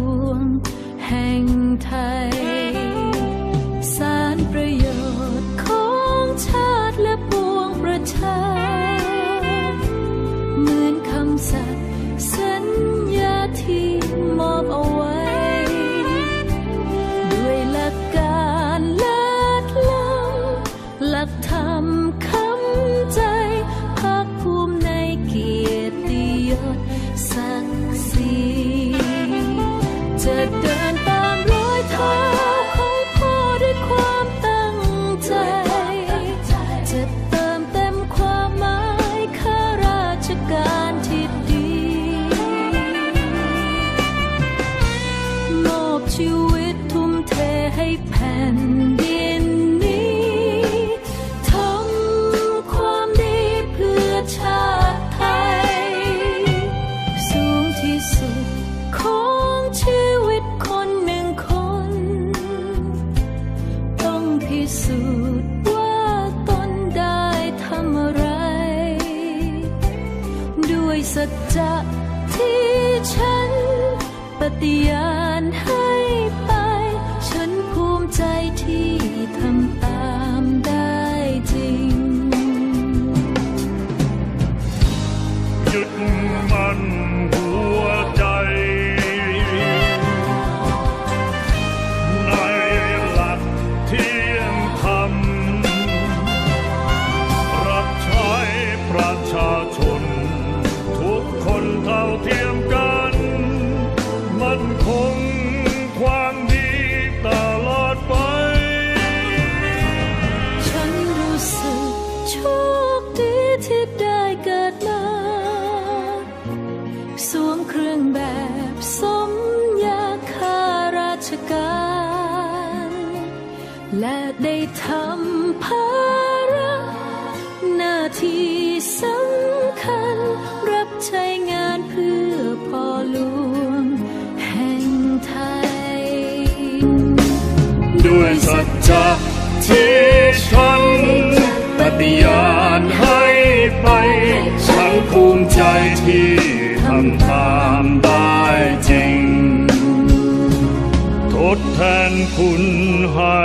ว จะ พิสูจน์ว่าตนได้ทำอะไร ด้วยสัจจะที่ฉันปฏิญาณให้ไป ฉันภูมิใจที่ทำตามได้จริงหยุดมัน ได้ทำภาระหน้าที่สำคัญ รับใช้งานเพื่อพ่อหลวงแห่งไทย ด้วยสัจจะที่ฉันปฏิญาณให้ไป ฉันภูมิใจที่ทำตามได้จริง ทดแทนคุณให้